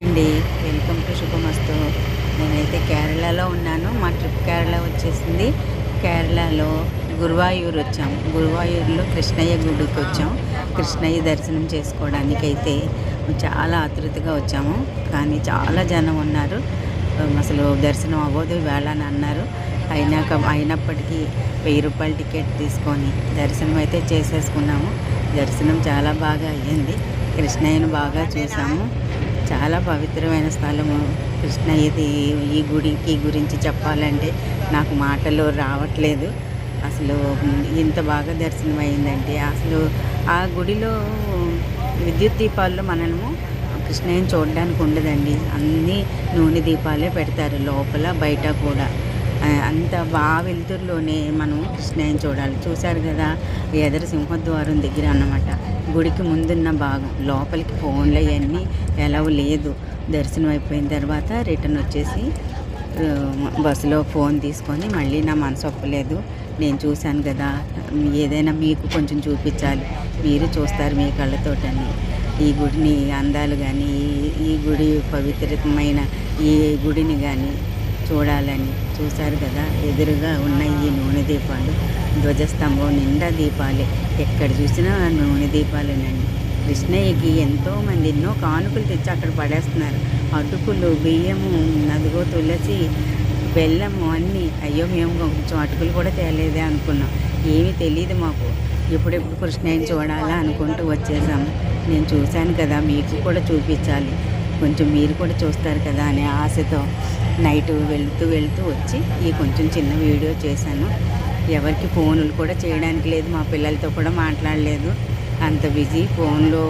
అండి. Welcome to శుభమస్తు నేనైతే కేరళలో ఉన్నాను. మా ట్రిప్ కేరళ వచ్చేసింది. కేరళలో గురువాయూర్ వచ్చాం. గురువాయూరులో కృష్ణయ్య గుడికి వచ్చాం. కృష్ణయ్య దర్శనం చేసుకోవడానికి అయితే చాలా ఆతృతగా వచ్చాము. కానీ చాలా జనం ఉన్నారు. అసలు దర్శనం అవ్వదు వేళ అని అన్నారు. అయినాక అయినప్పటికీ వెయ్యి రూపాయల టికెట్ తీసుకొని దర్శనం అయితే చేసేసుకున్నాము. దర్శనం చాలా బాగా అయ్యింది. కృష్ణయ్యను బాగా చూసాము. చాలా పవిత్రమైన స్థలము. కృష్ణయ్యది ఈ గుడికి గురించి చెప్పాలంటే నాకు మాటలు రావట్లేదు. అసలు ఇంత బాగా దర్శనం అయిందంటే అసలు ఆ గుడిలో విద్యుత్ దీపాల్లో మనము కృష్ణయ్యని చూడడానికి ఉండదండి. అన్నీ నూనె దీపాలే పెడతారు లోపల బయట కూడా. అంత బాగా వెలుతురులోనే మనం కృష్ణయ్యని చూడాలి. చూశారు కదా ఎదర సింహద్వారం దగ్గర అన్నమాట. గుడికి ముందున్న భాగం లోపలికి ఫోన్లు అవన్నీ ఎలా లేదు. దర్శనం అయిపోయిన తర్వాత రిటర్న్ వచ్చేసి బస్సులో ఫోన్ తీసుకొని మళ్ళీ నా మనసు ఒప్పలేదు. నేను చూశాను కదా ఏదైనా మీకు కొంచెం చూపించాలి. మీరు చూస్తారు మీ కళ్ళతోటని. ఈ గుడిని అందాలు కానీ ఈ- ఈ గుడి పవిత్రమైన ఈ గుడిని కానీ చూడాలని చూశారు కదా. ఎదురుగా ఉన్న ఈ నూనె దీపాలు ధ్వజస్తంభం నిండా దీపాలే. ఎక్కడ చూసినా నూనె దీపాలేనండి. కృష్ణయ్యకి ఎంతోమంది ఎన్నో కానుకలు తెచ్చి అక్కడ పడేస్తున్నారు. అటుకులు బియ్యము నదుగో తులసి బెల్లము అన్నీ అయ్యో మేము కొంచెం అటుకులు కూడా తేలేదే అనుకున్నాం. ఏమీ తెలియదు మాకు. ఎప్పుడెప్పుడు కృష్ణయ్యని చూడాలా అనుకుంటూ వచ్చేసాము. నేను చూశాను కదా మీకు కూడా చూపించాలి. కొంచెం మీరు కూడా చూస్తారు కదా అనే ఆశతో నైట్ వెళ్తూ వెళుతూ వచ్చి ఈ కొంచెం చిన్న వీడియో చేశాను. ఎవరికి ఫోన్లు కూడా చేయడానికి లేదు మా పిల్లలతో కూడా మాట్లాడలేదు. అంత బిజీ ఫోన్లో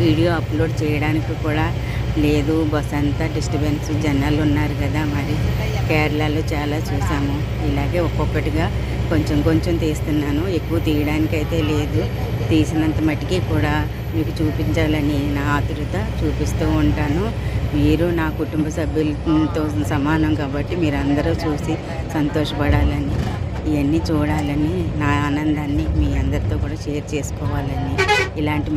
వీడియో అప్లోడ్ చేయడానికి కూడా లేదు. బస్ అంతా డిస్టర్బెన్స్ జనాలు ఉన్నారు కదా మరి. కేరళలో చాలా చూసాము. ఇలాగే ఒక్కొక్కటిగా కొంచెం కొంచెం తీస్తున్నాను. ఎక్కువ తీయడానికి అయితే లేదు. తీసినంత మట్టికి కూడా మీకు చూపించాలని నా ఆతురత చూపిస్తూ ఉంటాను. మీరు నా కుటుంబ సభ్యులతో సమానం కాబట్టి మీరు అందరూ చూసి సంతోషపడాలని ఇవన్నీ చూడాలని నా ఆనందాన్ని మీ అందరితో కూడా షేర్ చేసుకోవాలని ఇలాంటి